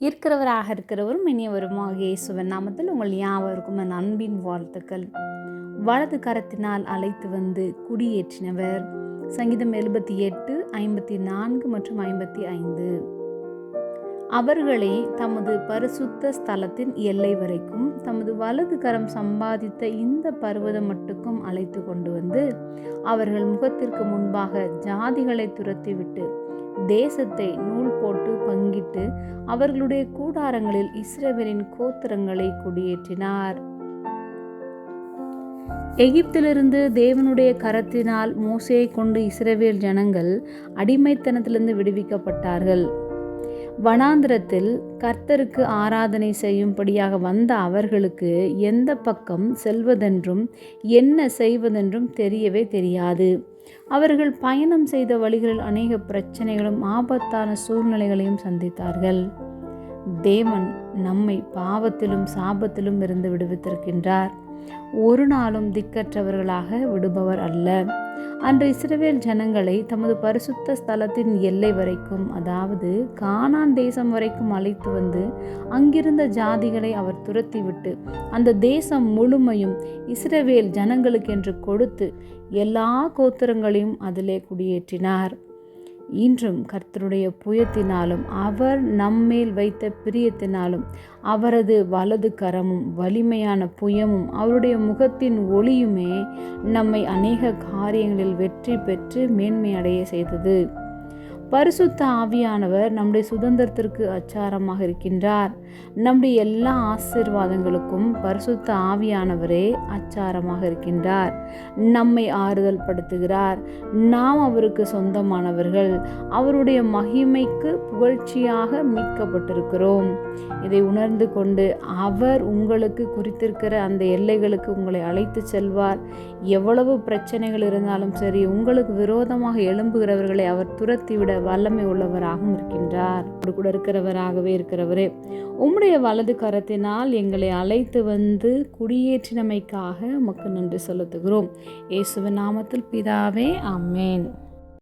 இருக்கிறவராக இருக்கிறவரும் இனியவருமாக இயேசுவன் நாமத்தில் உங்கள் யாவருக்கும் என் அன்பின் வாழ்த்துக்கள். வலது கரத்தினால் அழைத்து வந்து குடியேற்றினவர். சங்கீதம் எழுபத்தி எட்டு ஐம்பத்தி நான்கு மற்றும் ஐம்பத்தி ஐந்து. அவர்களை தமது பரிசுத்த ஸ்தலத்தின் எல்லை வரைக்கும் தமது வலது கரம் சம்பாதித்த இந்த பர்வதம் மட்டுக்கும் அழைத்து கொண்டு வந்து அவர்கள் முகத்திற்கு முன்பாக ஜாதிகளை துரத்திவிட்டு தேசத்தை நூல் போட்டு பங்கிட்டு அவர்களுடைய கூடாரங்களில் இஸ்ரவேலின் கோத்திரங்களை குடியேற்றினார். எகிப்திலிருந்து தேவனுடைய கரத்தினால் மோசையை கொண்டு இஸ்ரவேல் ஜனங்கள் அடிமைத்தனத்திலிருந்து விடுவிக்கப்பட்டார்கள். வனாந்திரத்தில் கர்த்தருக்கு ஆராதனை செய்யும்படியாக வந்த அவர்களுக்கு எந்த பக்கம் செல்வதென்றும் என்ன செய்வதென்றும் தெரியவே தெரியாது. அவர்கள் பயணம் செய்த வழிகளில் அநேக பிரச்சனைகளும் ஆபத்தான சூழ்நிலைகளையும் சந்தித்தார்கள். தேவன் நம்மை பாவத்திலும் சாபத்திலும் இருந்து விடுவித்திருக்கின்றார். ஒரு நாளும் திக்கற்றவர்களாக விடுபவர் அல்ல. அன்று இஸ்ரவேல் ஜனங்களை தமது பரிசுத்த ஸ்தலத்தின் எல்லை வரைக்கும் அதாவது கானான் தேசம் வரைக்கும் அழைத்து வந்து அங்கிருந்த ஜாதிகளை அவர் துரத்திவிட்டு அந்த தேசம் முழுமையும் இஸ்ரவேல் ஜனங்களுக்கென்று கொடுத்து எல்லா கோத்திரங்களையும் அதிலே குடியேற்றினார். இன்றும் கர்த்தருடைய புயத்தினாலும் அவர் நம்மேல் வைத்த பிரியத்தினாலும் அவரது வலது கரமும் வலிமையான புயமும் அவருடைய முகத்தின் ஒளியுமே நம்மை அநேக காரியங்களில் வெற்றி பெற்று மேன்மையடைய செய்தது. பரிசுத்த ஆவியானவர் நம்முடைய சுதந்திரத்திற்கு அச்சாரமாக இருக்கின்றார். நம்முடைய எல்லா ஆசீர்வாதங்களுக்கும் பரிசுத்த ஆவியானவரே அச்சாரமாக இருக்கின்றார். நம்மை ஆறுதல் படுத்துகிறார். நாம் அவருக்கு சொந்தமானவர்கள். அவருடைய மகிமைக்கு புகழ்ச்சியாக மீட்கப்பட்டிருக்கிறோம். இதை உணர்ந்து கொண்டு அவர் உங்களுக்கு குறித்திருக்கிற அந்த எல்லைகளுக்கு உங்களை அழைத்து செல்வார். எவ்வளவு பிரச்சனைகள் இருந்தாலும் சரி உங்களுக்கு விரோதமாக எழும்புகிறவர்களை அவர் துரத்திவிட வல்லமை உள்ளவராகவும் இருக்கின்றார். கூட இருக்கிறவராகவே இருக்கிறவரே உம்முடைய வலது கரத்தினால் எங்களை அழைத்து வந்து குடியேற்றினமைக்காக உமக்கு நன்றி செலுத்துகிறோம். இயேசுவின் நாமத்தில் பிதாவே அம்மேன்